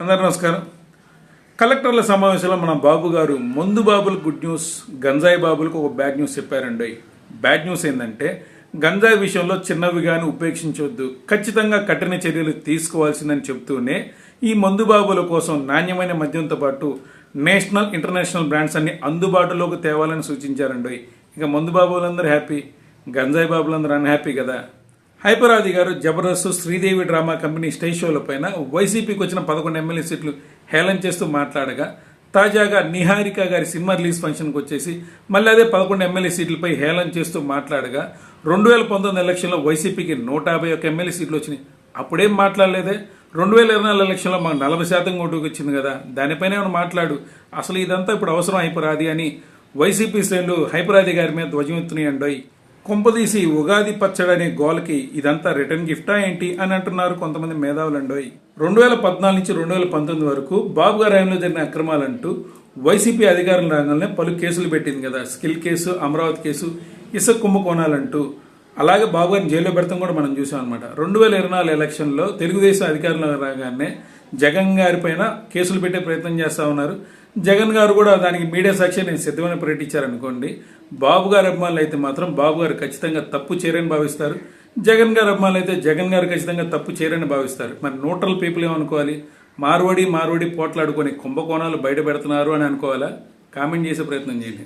అందరు నమస్కారం. కలెక్టర్ల సమావేశంలో మన బాబు గారు మందు బాబులు గుడ్ న్యూస్ గంజాయి బాబులకు ఒక బ్యాడ్ న్యూస్ చెప్పారండి. బ్యాడ్ న్యూస్ ఏంటంటే గంజాయి విషయంలో చిన్నవి కానీ ఉపేక్షించవద్దు ఖచ్చితంగా కఠిన చర్యలు తీసుకోవాల్సిందని చెప్తూనే ఈ మందు బాబుల కోసం నాణ్యమైన మద్యంతో పాటు నేషనల్ ఇంటర్నేషనల్ బ్రాండ్స్ అన్ని అందుబాటులోకి తేవాలని సూచించారండి. ఇక మందు బాబులందరూ హ్యాపీ గంజాయి బాబులందరూ అన్హ్యాపీ కదా. హైపరాజు గారు Jabardasth Sridevi drama company stage షోల పైన వైసీపీకి వచ్చిన పదకొండు ఎమ్మెల్యే సీట్లు హేళన చేస్తూ మాట్లాడగా తాజాగా నిహారిక గారి సినిమా రిలీజ్ ఫంక్షన్కి వచ్చేసి మళ్ళీ అదే పదకొండు ఎమ్మెల్యే సీట్లపై హేళన చేస్తూ మాట్లాడగా రెండు వేల పంతొమ్మిది ఎలక్షన్లో వైసీపీకి నూట యాభై ఒక్క ఎమ్మెల్యే సీట్లు వచ్చినాయి. అప్పుడేం మాట్లాడలేదే? రెండు వేల ఇరవై నాలుగు ఎలక్షన్లో మాకు నలభై శాతం ఓటుకు వచ్చింది కదా దానిపైన ఏమైనా మాట్లాడు. అసలు ఇదంతా ఇప్పుడు అవసరం అయిపోరాది అని వైసీపీ శ్రేణులు హైపరాది గారి మీద ధ్వజమెత్తున్నాయండోయ్. కుంపదీసి ఉగాది పచ్చడి అనే గోల్కి ఇదంతా రిటర్న్ గిఫ్టా ఏంటి అని అంటున్నారు కొంతమంది మేధావులండోయ్. రెండు వేల పద్నాలుగు నుంచి రెండు వేల పంతొమ్మిది వరకు బాబు గారి హయాంలో జరిగిన అక్రమాలంటూ వైసీపీ అధికారుల రంగంలో పలు కేసులు పెట్టింది కదా. స్కిల్ కేసు అమరావతి కేసు ఇసుక కుంభకోణాలంటూ. అలాగే బాబు గారిని జైల్లో పెడతాం కూడా మనం చూసాం అనమాట రెండు వేల ఇరవై నాలుగు ఎలక్షన్లో తెలుగుదేశం అధికారంలో రాగానే జగన్ గారి పైన కేసులు పెట్టే ప్రయత్నం చేస్తా ఉన్నారు. జగన్ గారు కూడా దానికి మీడియా సాక్షి నేను సిద్ధమైన ప్రకటించారనుకోండి బాబు గారి అభిమానులు అయితే మాత్రం బాబు గారు ఖచ్చితంగా తప్పు చేరని భావిస్తారు. జగన్ గారి అభిమానులు అయితే జగన్ గారు ఖచ్చితంగా తప్పు చేరని భావిస్తారు. మరి న్యూట్రల్ పీపుల్ ఏమనుకోవాలి? మార్వడి మార్వడి పోట్లాడుకొని కుంభకోణాలు బయట పెడుతున్నారు అని అనుకోవాలా? కామెంట్ చేసే ప్రయత్నం చేయండి.